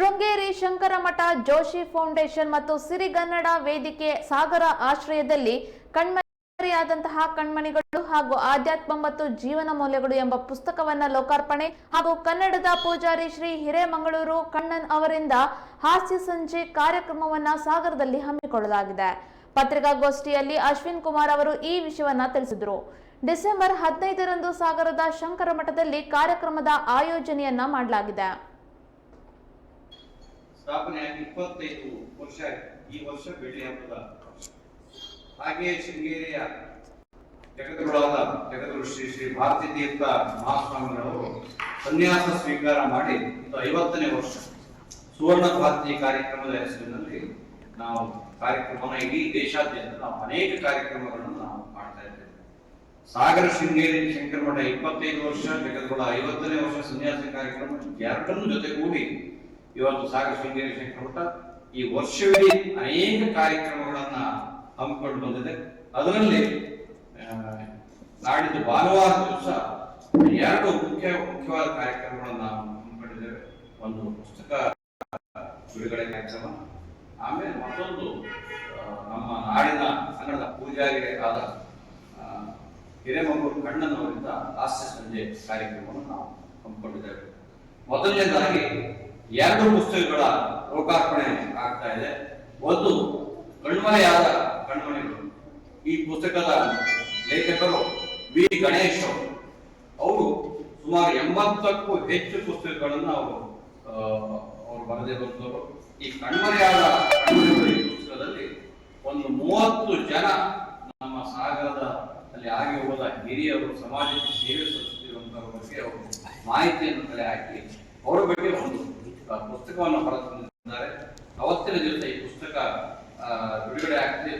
ಶೃಂಗೇರಿ ಶಂಕರ ಮಠ Joshi foundation ಮತ್ತು ಸಿರಿಗನ್ನಡ ವೇದಿಕೆ ಸಾಗರ ಆಶ್ರಯದಲ್ಲಿ ಕಣ್ಮರಿಯಾದಂತಹ ಕಣ್ಮಣಿಗಳು ಹಾಗೂ ಆಧ್ಯಾತ್ಮ ಮತ್ತು ಜೀವನ ಮೌಲ್ಯಗಳು ಎಂಬ ಪುಸ್ತಕವನ್ನ ಲೋಕಾರ್ಪಣೆ ಹಾಗೂ ಕನ್ನಡದ ಪೂಜಾರಿ ಶ್ರೀ ಹಿರೇಮಂಗಳೂರು ಕಣ್ಣನ್ ಅವರಿಂದ ಹಾಸ್ಯ ಸಂಜೆ ಕಾರ್ಯಕ್ರಮವನ್ನ ಸಾಗರದಲ್ಲಿ ಹಮ್ಮಿಕೊಳ್ಳಲಾಗಿದೆ. ಪತ್ರಿಕಾಗೋಷ್ಠಿಯಲ್ಲಿ ಅಶ್ವಿನ್ ಕುಮಾರ್ ಅವರು ಈ ವಿಷಯವನ್ನ ತಿಳಿಸಿದರು. ಡಿಸೆಂಬರ್ ಹದಿನೈದರಂದು ಸಾಗರದ ಶಂಕರ ಮಠದಲ್ಲಿ ಕಾರ್ಯಕ್ರಮದ ಆಯೋಜನೆಯನ್ನ ಮಾಡಲಾಗಿದೆ. ಸ್ಥಾಪನೆಯಾಗಿ ಇಪ್ಪತ್ತೈದು ವರ್ಷ, ಈ ವರ್ಷ ಬೆಳ್ಳಿ ಹಬ್ಬದ ಹಾಗೆಯೇ ಶೃಂಗೇರಿಯ ಜಗದ್ಗುರುಳಾದ ಜಗದ್ಗುರು ಶ್ರೀ ಶ್ರೀ ಭಾರತೀ ತೀರ್ಥ ಮಹಾಸ್ವಾಮಿಗಳವರು ಸನ್ಯಾಸ ಸ್ವೀಕಾರ ಮಾಡಿ ಐವತ್ತನೇ ವರ್ಷ ಸುವರ್ಣ ಭಾರತಿ ಕಾರ್ಯಕ್ರಮದ ಹೆಸರಿನಲ್ಲಿ ನಾವು ಕಾರ್ಯಕ್ರಮನ ಇಡೀ ದೇಶಾದ್ಯಂತ ನಾವು ಅನೇಕ ಕಾರ್ಯಕ್ರಮಗಳನ್ನು ನಾವು ಮಾಡ್ತಾ ಇದ್ದೇವೆ. ಸಾಗರ ಶೃಂಗೇರಿ ಶಂಕರ ಮಠ ಇಪ್ಪತ್ತೈದು ವರ್ಷ ಜಗದ್ಗುಳ ಐವತ್ತನೇ ವರ್ಷ ಸನ್ಯಾಸ ಕಾರ್ಯಕ್ರಮ, ಎರಡನ್ನು ಜೊತೆಗೂಡಿ ಇವತ್ತು ಸಾಗರ ಶೃಂಗೇರಿ ಶಂಕರಮಠ ಈ ವರ್ಷವಿಡೀ ಅನೇಕ ಕಾರ್ಯಕ್ರಮಗಳನ್ನ ಹಮ್ಮಿಕೊಂಡು ಬಂದಿದೆ. ಅದರಲ್ಲಿ ನಾಡಿದ್ದು ಭಾನುವಾರ ದಿವಸ ಎರಡು ಮುಖ್ಯ, ಮುಖ್ಯವಾದ ಕಾರ್ಯಕ್ರಮಗಳನ್ನ ಹಮ್ಮಿಕೊಂಡಿದ್ದೇವೆ. ಒಂದು ಪುಸ್ತಕ ಬಿಡುಗಡೆ ಕಾರ್ಯಕ್ರಮ, ಆಮೇಲೆ ಮತ್ತೊಂದು ನಮ್ಮ ನಾಡಿನ ಕನ್ನಡದ ಪೂಜಾರಿ ಆದ ಹಿರೇಮಂಗೂರು ಕಣ್ಣನವರಿಂದ ಹಾಸ್ಯ ಸಂಜೆ ಕಾರ್ಯಕ್ರಮವನ್ನು ನಾವು ಹಮ್ಮಿಕೊಂಡಿದ್ದೇವೆ. ಮೊದಲನೇದಾಗಿ ಎರಡು ಪುಸ್ತಕಗಳ ಲೋಕಾರ್ಪಣೆ ಆಗ್ತಾ ಇದೆ. ಒಂದು ಕಣ್ಮರೆಯಾದ ಕಣ್ಮಣಿಗಳು ಈ ಪುಸ್ತಕದ ಲೇಖಕರು ಬಿ ಗಣೇಶ್ ಅವರು. ಸುಮಾರು ಎಂಬತ್ತಕ್ಕೂ ಹೆಚ್ಚು ಪುಸ್ತಕಗಳನ್ನು ಅವರು ಅವರು ಬರೆದೇ ಬಂದವರು ಈ ಕಣ್ಮರೆಯಾದ ಪುಸ್ತಕದಲ್ಲಿ ಒಂದು ಮೂವತ್ತು ಜನ ನಮ್ಮ ಸಾಗರದ ಅಲ್ಲಿ ಆಗಿ ಹೋದ ಹಿರಿಯರು, ಸಮಾಜಕ್ಕೆ ಸೇವೆ ಸಲ್ಲಿಸುತ್ತಿರುವಂತಹ ಬಗ್ಗೆ ಅವರು ಮಾಹಿತಿಯನ್ನು ಕಲೆ ಹಾಕಿ, ಅವರ ಬಗ್ಗೆ ಒಂದು ಪುಸ್ತಕವನ್ನು ಹೊರತಂದಿದ್ದಾರೆ. ಅವತ್ತಿನ ದಿವಸ ಈ ಪುಸ್ತಕ ಬಿಡುಗಡೆ ಆಗ್ತದೆ.